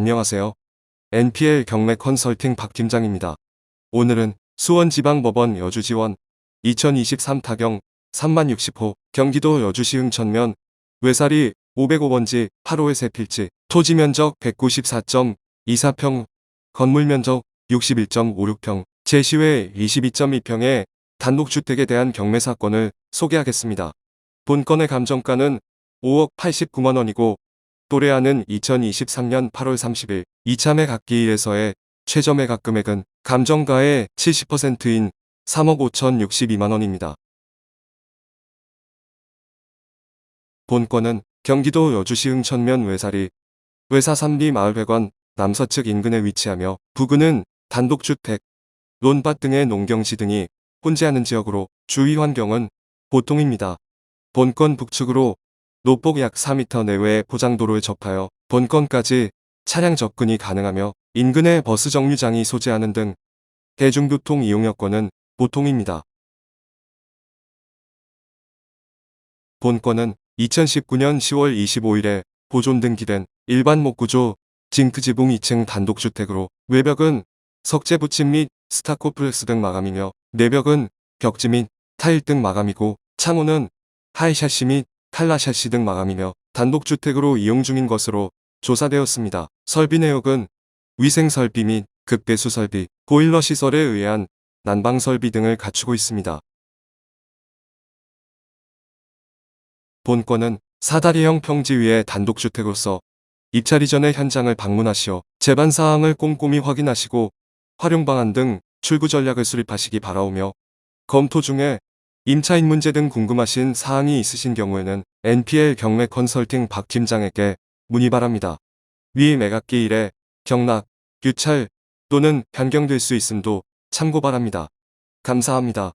안녕하세요. NPL 경매 컨설팅 박 팀장입니다. 오늘은 수원지방법원 여주지원 2023 타경 3만 60호 경기도 여주시 흥천면 외사리 505번지 8호의 세필지 토지 면적 194.24평 건물 면적 61.56평 제시외 22.2평의 단독주택에 대한 경매 사건을 소개하겠습니다. 본건의 감정가는 5억 89만 원이고 또래하는 2023년 8월 30일 이참에 갖기에서의 최저 매 각 금액은 감정가의 70%인 3억 5천 62만 원입니다. 본건은 경기도 여주시 흥천면 외사리 외사 3리 마을회관 남서측 인근에 위치하며 부근은 단독주택, 논밭 등의 농경지 등이 혼재하는 지역으로 주위 환경은 보통입니다. 본건 북측으로 노폭 약 4m 내외의 포장도로에 접하여 본건까지 차량 접근이 가능하며 인근의 버스 정류장이 소재하는 등 대중교통 이용 여건은 보통입니다. 본건은 2019년 10월 25일에 보존 등기된 일반 목구조 징크지붕 2층 단독주택으로 외벽은 석재 붙임 및 스타코 플렉스 등 마감이며 내벽은 벽지 및 타일 등 마감이고 창호는 하이샤시 및 칼라샤시 등 마감이며 단독주택으로 이용 중인 것으로 조사되었습니다. 설비 내역은 위생 설비 및 급배수 설비, 보일러 시설에 의한 난방 설비 등을 갖추고 있습니다. 본건은 사다리형 평지 위의 단독주택으로서 입찰 이전에 현장을 방문하시어 제반 사항을 꼼꼼히 확인하시고 활용 방안 등 출구 전략을 수립하시기 바라오며 검토 중에 임차인 문제 등 궁금하신 사항이 있으신 경우에는 NPL 경매 컨설팅 박 팀장에게 문의 바랍니다. 위 매각기 일에 경락, 유찰 또는 변경될 수 있음도 참고 바랍니다. 감사합니다.